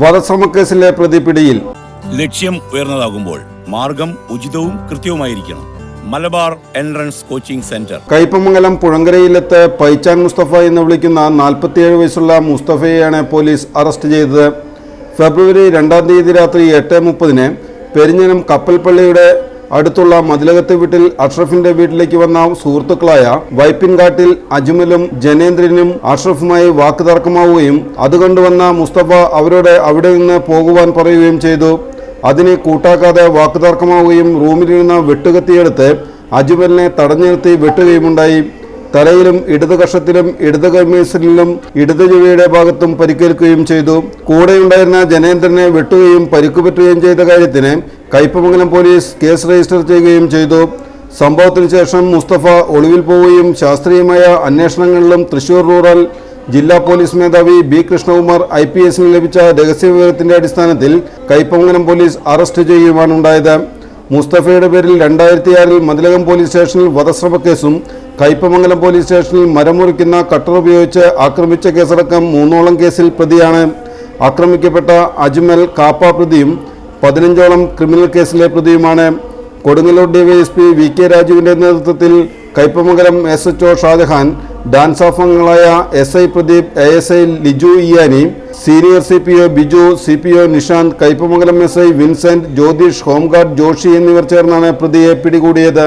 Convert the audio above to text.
വധശ്രമക്കേസിലെ പ്രതി പിടിയിൽ ലക്ഷ്യം ഉയർന്നതാകുമ്പോൾ മാർഗം ഉചിതവും കൃത്യവുമായിരിക്കണം. Malabar entrance coaching centre. Kaipamangalam പുഴങ്കരയിലെത്ത് Paichan Mustafa എന്ന് വിളിക്കുന്ന നാൽപ്പത്തിയേഴ് വയസ്സുള്ള മുസ്തഫയെയാണ് പോലീസ് അറസ്റ്റ് ചെയ്തത്. ഫെബ്രുവരി രണ്ടാം തീയതി രാത്രി എട്ട് മുപ്പതിന് പെരിഞ്ഞനം കപ്പൽപ്പള്ളിയുടെ അടുത്തുള്ള മതിലകത്ത് വീട്ടിൽ അഷ്റഫിന്റെ വീട്ടിലേക്ക് വന്ന സുഹൃത്തുക്കളായ വൈപ്പിൻകാട്ടിൽ അജ്മലും ജനേന്ദ്രനും അഷ്റഫുമായി വാക്കുതർക്കമാവുകയും അത് കണ്ടുവന്ന മുസ്തഫ അവരോട് അവിടെ നിന്ന് പോകുവാൻ പറയുകയും ചെയ്തു. അതിനെ കൂട്ടാക്കാതെ വാക്കുതർക്കമാവുകയും റൂമിലിരുന്ന വെട്ടുകത്തിയെടുത്ത് അജ്മലിനെ തടഞ്ഞു നിർത്തി വെട്ടുകയുമുണ്ടായി. തലയിലും ഇടത് കഷത്തിലും ഇടത് കമ്മീസിലും ഇടത് ചെവിയുടെ ഭാഗത്തും പരിക്കേൽക്കുകയും ചെയ്തു. കൂടെയുണ്ടായിരുന്ന ജനേന്ദ്രനെ വെട്ടുകയും പരിക്കുപറ്റുകയും ചെയ്ത കാര്യത്തിന് കയ്പമംഗലം പോലീസ് കേസ് രജിസ്റ്റർ ചെയ്യുകയും ചെയ്തു. സംഭവത്തിന് ശേഷം മുസ്തഫ ഒളിവിൽ പോവുകയും ശാസ്ത്രീയമായ അന്വേഷണങ്ങളിലും തൃശൂർ റൂറൽ ജില്ലാ പോലീസ് മേധാവി ബി കൃഷ്ണകുമാർ ഐ പി എസിന് ലഭിച്ച രഹസ്യവിവരത്തിന്റെ അടിസ്ഥാനത്തിൽ കയ്പമംഗലം പോലീസ് അറസ്റ്റ് ചെയ്യുവാനുണ്ടായത് മുസ്തഫയുടെ പേരിൽ രണ്ടായിരത്തി ആറിൽ മതിലകം പോലീസ് സ്റ്റേഷനിൽ വധശ്രമ കേസും കയ്പമംഗലം പോലീസ് സ്റ്റേഷനിൽ മരം മുറിക്കുന്ന കട്ടർ ഉപയോഗിച്ച് ആക്രമിച്ച കേസടക്കം മൂന്നോളം കേസിൽ പ്രതിയാണ്. ആക്രമിക്കപ്പെട്ട അജ്മൽ കാപ്പ പ്രതിയും പതിനഞ്ചോളം ക്രിമിനൽ കേസിലെ പ്രതിയുമാണ്. കൊടുങ്ങല്ലൂർ ഡിവൈഎസ്പി വി കെ രാജുവിന്റെ നേതൃത്വത്തിൽ Kaipamangalam S H O Shajahan DANSAF അംഗങ്ങളായ S I Pradeep A S I Liju ഇയാനി senior C P O Biju C P O Nishanth Kaipamangalam S I Vincent Jyothish home guard Joshi എന്നിവർ ചേർന്നാണ് പ്രതിയെ പിടികൂടിയത്.